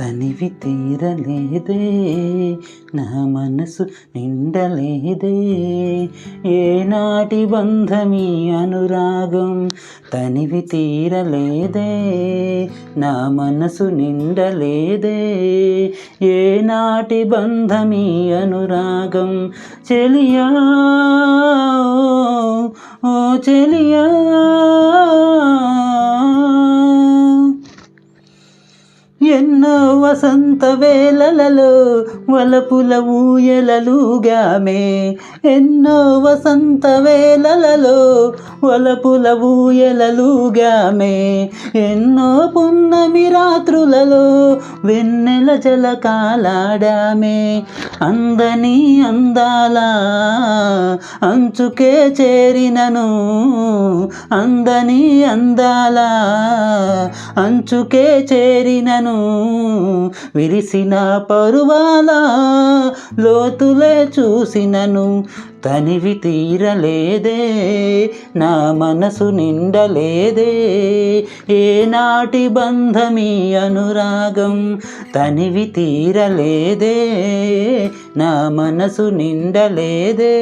తనివి తీరలేదే నా మనసు నిండలేదే. ఏనాటి బంధమీ అనురాగం తనివి తీరలేదే నా మనసు నిండలేదే. ఏనాటి బంధమీ అనురాగం చెలియా ఓ చెలియా. ఎన్నో వసంత వేళలలో వలపుల ఊయలలుగామే ఎన్నో వసంత వేళలలో వలపుల ఊయలలుగామే ఎన్నో పున్నమి రాత్రులలో వెన్నెల జలకాలాడామే. అందని అందాల అంచుకే చేరినను అందని అందాల అంచుకే చేరినను విరిసిన పరువాల లోతులే చూసినను తనివి తీరలేదే నా మనసు నిండలేదే. ఏనాటి బంధమీ అనురాగం తనివి తీరలేదే నా మనసు నిండలేదే.